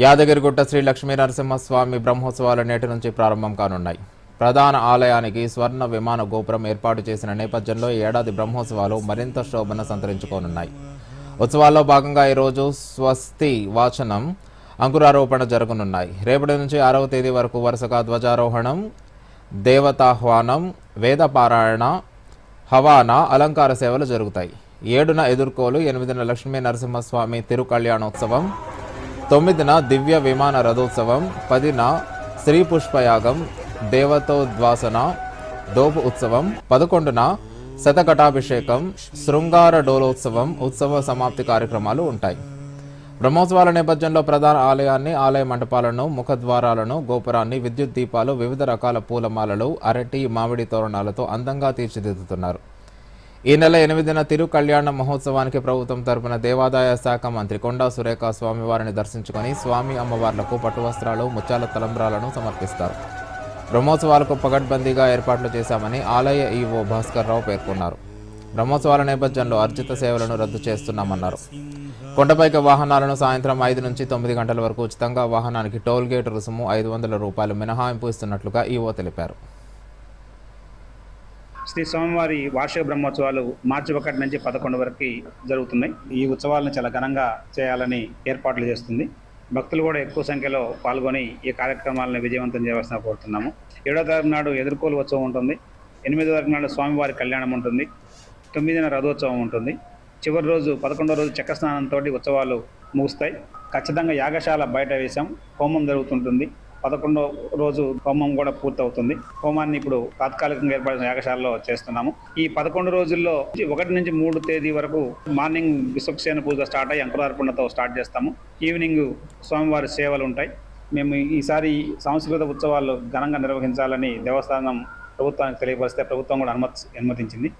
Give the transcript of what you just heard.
యాదగిరిగుట్ట శ్రీ లక్ష్మీ నరసింహస్వామి బ్రహ్మోత్సవాలు నేటి నుంచి ప్రారంభం కానున్నాయి. ప్రధాన ఆలయానికి స్వర్ణ విమాన గోపురం ఏర్పాటు చేసిన నేపథ్యంలో ఏడాది బ్రహ్మోత్సవాలు మరింత శోభన సంతరించుకోనున్నాయి. ఉత్సవాల్లో భాగంగా ఈరోజు స్వస్తి వాచనం అంకురారోపణ జరగనున్నాయి. రేపటి నుంచి ఆరవ తేదీ వరకు వరుసగా ధ్వజారోహణం దేవతాహ్వానం వేదపారాయణ హవాన అలంకార సేవలు జరుగుతాయి. ఏడున ఎదుర్కోలు ఎనిమిదిన లక్ష్మీ నరసింహస్వామి తిరుకళ్యాణోత్సవం తొమ్మిదిన దివ్య విమాన రథోత్సవం పదిన శ్రీ పుష్పయాగం దేవతోద్వాసన దోపు ఉత్సవం పదకొండున శతకటాభిషేకం శృంగార డోలోత్సవం ఉత్సవ సమాప్తి కార్యక్రమాలు ఉంటాయి. బ్రహ్మోత్సవాల నేపథ్యంలో ప్రధాన ఆలయాన్ని ఆలయ మంటపాలను ముఖద్వారాలను గోపురాన్ని విద్యుత్ దీపాలు వివిధ రకాల పూలమాలలు అరటి మామిడి తోరణాలతో అందంగా తీర్చిదిద్దుతున్నారు. ఈ నెల ఎనిమిదిన తిరు కళ్యాణ మహోత్సవానికి ప్రభుత్వం తరపున దేవాదాయ శాఖ మంత్రి కొండా సురేఖ స్వామివారిని దర్శించుకొని స్వామి అమ్మవార్లకు పట్టు వస్త్రాలు ముత్యాల తలంబ్రాలను సమర్పిస్తారు. బ్రహ్మోత్సవాలకు పగడ్బందీగా ఏర్పాట్లు చేశామని ఆలయ ఈవో భాస్కర్ రావు పేర్కొన్నారు. బ్రహ్మోత్సవాల నేపథ్యంలో అర్జిత సేవలను రద్దు చేస్తున్నామన్నారు. కొండపైకి వాహనాలను సాయంత్రం ఐదు నుంచి తొమ్మిది గంటల వరకు ఉచితంగా వాహనానికి టోల్ గేట్ రుసుము ఐదు వందల రూపాయలు మినహాయింపు ఇస్తున్నట్లుగా ఈవో తెలిపారు. శ్రీ స్వామివారి వార్షిక బ్రహ్మోత్సవాలు మార్చి ఒకటి నుంచి పదకొండు వరకు జరుగుతున్నాయి. ఈ ఉత్సవాలను చాలా ఘనంగా చేయాలని ఏర్పాట్లు చేస్తుంది. భక్తులు కూడా ఎక్కువ సంఖ్యలో పాల్గొని ఈ కార్యక్రమాలను విజయవంతం చేయవలసిన కోరుతున్నాము. ఏడో తారీఖు నాడు ఎదుర్కోలు ఉత్సవం ఉంటుంది. ఎనిమిదో తారీఖు నాడు స్వామివారి కళ్యాణం ఉంటుంది. తొమ్మిదిన రథోత్సవం ఉంటుంది. చివరి రోజు పదకొండో రోజు చెక్క స్నానంతో ఉత్సవాలు ముగుస్తాయి. ఖచ్చితంగా యాగశాల బయట వేశాం. హోమం జరుగుతుంటుంది. పదకొండో రోజు హోమం కూడా పూర్తవుతుంది. హోమాన్ని ఇప్పుడు తాత్కాలికంగా ఏర్పడిన యాగశాలలో చేస్తున్నాము. ఈ పదకొండు రోజుల్లో ఒకటి నుంచి మూడు తేదీ వరకు మార్నింగ్ విశ్వక్సేన పూజ స్టార్ట్ అయ్యి అంకురార్పణతో స్టార్ట్ చేస్తాము. ఈవినింగ్ స్వామివారి సేవలు ఉంటాయి. మేము ఈసారి సాంస్కృతిక ఉత్సవాలు ఘనంగా నిర్వహించాలని దేవస్థానం ప్రభుత్వానికి తెలియపరిస్తే ప్రభుత్వం కూడా అనుమతి అనుమతించింది.